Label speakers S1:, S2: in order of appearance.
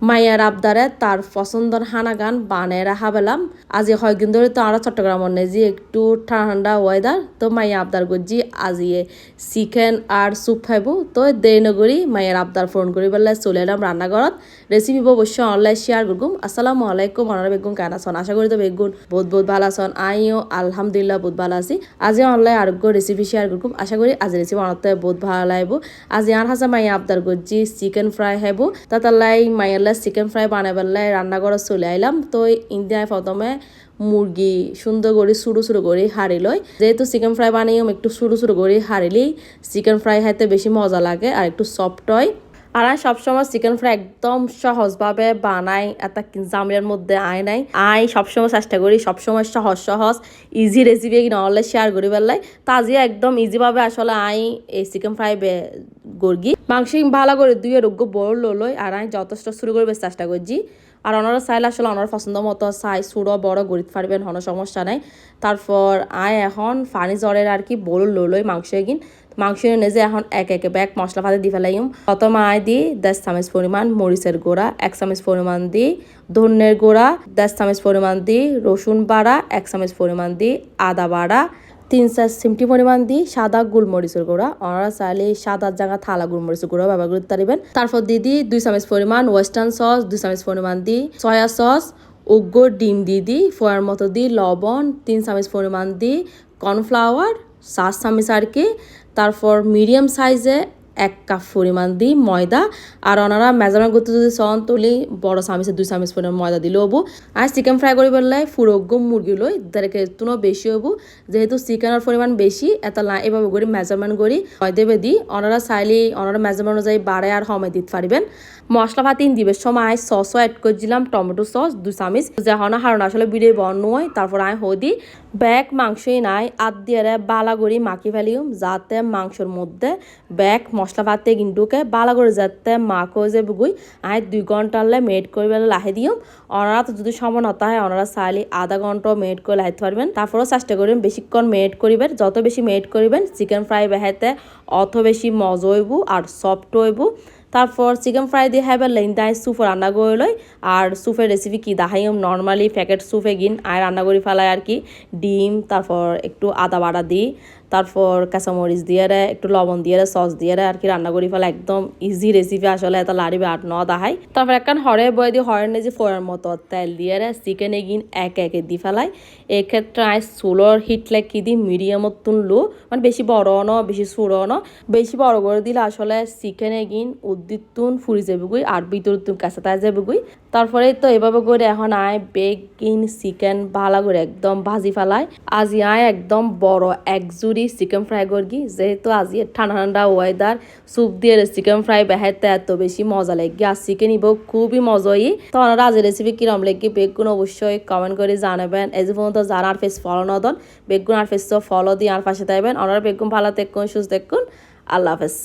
S1: মাইয়ার আবদারে তার পছন্দর হানা গান বানায় রাখা পেলাম। আজি কয়েকদিন ধরে তো আমরা চট্টগ্রাম নেজি একটু ঠান্ডা ওয়েদার তো মাইয়া আবদার করছি আজিয়ে চিকেন আর স্যুপ খাইব। তো দেরি নগরি মাইয়ার আবদার ফোন করি পেলাই চলে এলাম রান্নাঘরত রেসিপি অবশ্যই অনলাইন শেয়ার করগুম। আসসালামু আলাইকুম অনারা বেগুন কেন আছেন? আশা করি তো বেগুন বহুত বহুত ভালো আছেন। আইও আলহামদুলিল্লাহ বহুত ভালো আছি। আজি অনলাইন আরোগ্য রেসিপি শেয়ার করগুম। আশা করি আজ রেসিপি অনাতে বহুত ভালো লাগবো আজি আর হাসা মাইয়া আবদার করছি চিকেন ফ্রাই খাইব। তাতালাই মাইয়াল্লা চিকেন ফ্রাই বানাবেলাই রান্না করে চলে আইলাম। তো ইন্ডিয়ায় প্রথমে মুরগি সুন্দর করে সুরু সুরু করে হারি লয় যেহেতু চিকেন ফ্রাই বানিয়ে একটু সুরু সুরু করে হারিলি চিকেন ফ্রাই খাইতে বেশি মজা লাগে আর একটু সফট হয়। আর আমি সবসময় চিকেন ফ্রাই একদম সহজভাবে বানাই একটা জামলের মধ্যে আয় নাই। আই সবসময় চেষ্টা করি, সবসময় সহজ সহজ ইজি রেসিপি নহলে শেয়ার করি পেলাই তাজি একদম ইজিভাবে আসলে আই এই চিকেন ফ্রাই গর্গি। মাংস ভালো করে দুইয়ে রোগ্য বড় লই আর আমি যথেষ্ট শুরু করবে চেষ্টা করছি। আর ওনারা চাইলে আসলে ওনার পছন্দ মতো চাই, সুড়ো, বড় গরিব পারবেন কোনো সমস্যা নাই। তারপর আয় এখন ফানি জ্বরের আর কি বড় লই মাংস এগিন। মাংস যে এখন এক এক ব্যাগ মশলা পাতি দি ফেলাইম প্রথম আয় দি দশ চামচ পরিমাণ মরিচের গুঁড়া, এক চামচ পরিমাণ দি ধন্যের গুঁড়া দশ চামচ পরিমাণ দি রসুন বাড়া, এক চামচ পরিমাণ দি আদা বাড়া, তিন চার সিমটি পরিমাণ দি সাদা গোলমরিচের গুঁড়া ওনারা চাইলে সাদা জায়গা থালা গোলমরিচের গুঁড়া ব্যবহার করতে পারবেন তারপর দি দি দুই চামচ পরিমাণ ওয়েস্টার্ন সস দুই চামচ পরিমাণ দি সয়া সস উগ্র ডিম দি দি ফোয়ার মতো দি লবণ, তিন চামচ পরিমাণ দি কর্নফ্লাওয়ার সাত সামিসারকে তারপর মিডিয়াম সাইজে এক কাপ পরিমাণ দিই ময়দা। আর ওনারা মেজারমেন্ট করতে যদি সন তুলি বড় চামিচে, দুই চামিচ পরিমাণ ময়দা দিলে হব। আর চিকেন ফ্রাই করি পেলাই ফুরোগ্য মুরগি লই, তাদেরকে তুনো বেশি হব। যেহেতু চিকেনের পরিমাণ বেশি, এত লা এভাবে করি, মেজারমেন্ট করি দেবে দিই। ওনারা চাইলে, ওনারা মেজারমেন্ট অনুযায়ী বাড়ে আর সময় দিতে পারবেন। মশলা পাতি দিবে সময়, সসও অ্যাড করছিলাম টমেটো সস দু চামিচ। যখন হারণ, আসলে বিড়ে বর্ণ হয়, তারপর আমি হদি ব্যাগ মাংসই নাই আদ দিয়ে বালা করি, মাখি ফেলিম, যাতে মাংসর মধ্যে ব্যাগ মশলা পাতে কিন্তু বালা করে যাতে মাখো যে বুগুই, আই দুই ঘন্টালে মেড করে লাহে দিও। ওনারা তো যদি সময় নতা হয় ওনারা চাইলে আধা ঘণ্টা মেড করে লাইতে পারবেন। তারপরেও চেষ্টা করবেন বেশিক্ষণ মেড করিবেন। যত বেশি মেড করিবেন, চিকেন ফ্রাই বেহাইতে অত বেশি মজা হইব আর সফট হইব। তারপর চিকেন ফ্রাই দিয়ে হ্যাঁ লেন দায় সুপ রান্না করে লই। আর সুপের রেসিপি কি দেখাইম নর্মালি প্যাকেট সুপে গিন আর রান্না করে ফেলাই আর কি। ডিম, তারপর একটু আদা বাড়া দিই। তারপর কাঁচামরিচ দিয়ে রে, একটু লবণ দিয়ে রে, সস দিয়ে রে, আর কি রান্না করি ফেলা একদম ইজি রেসিপি আসলে এত লাড়িবে আট ন দাহাই। তারপর একখান হরে বয়ে দিয়ে হরের নেজি ফোয়ার মতো তেল দিয়ে চিকেন এগিন এক একে দি ফেলাই। এক্ষেত্রে আই চুলোর হিট কি দি মিডিয়ামত তুনলো মানে বেশি বড় ন, বেশি চুড়ো ন। বেশি বড় করে দিলে আসলে চিকেন এগিন, উদ্দিত তুন, ফুরি যাবেগুই আর ভিতর তুন কাঁচা তাই যাবেগুই তারপরে তো এভাবে করে এখন আয় বেগিন চিকেন ভালো করে একদম ভাজি ফেলাই। আজি আয় একদম বড়, এক জুড়ি চিকেন ফ্রাই করগি যেহেতু আজি ঠান্ডা ঠান্ডা ওয়েদার স্যুপ দিয়ে চিকেন ফ্রাই বেহাইতে এত বেশি মজা লাগে। আর চিকেন ইব খুবই মজাই। তো ওনারা আজ রেসিপি কিরম লাগে বেগুন অবশ্যই কমেন্ট করে জানাবেন। যে পর্যন্ত যারা আর ফেস ফলো নদন বেগুন আর ফেস ফলো দিয়ে আর পাশে থাকবেন। ওনারা বেগুন ভালো দেখুন সুস্থ দেখুন আল্লাহ হাফেজ।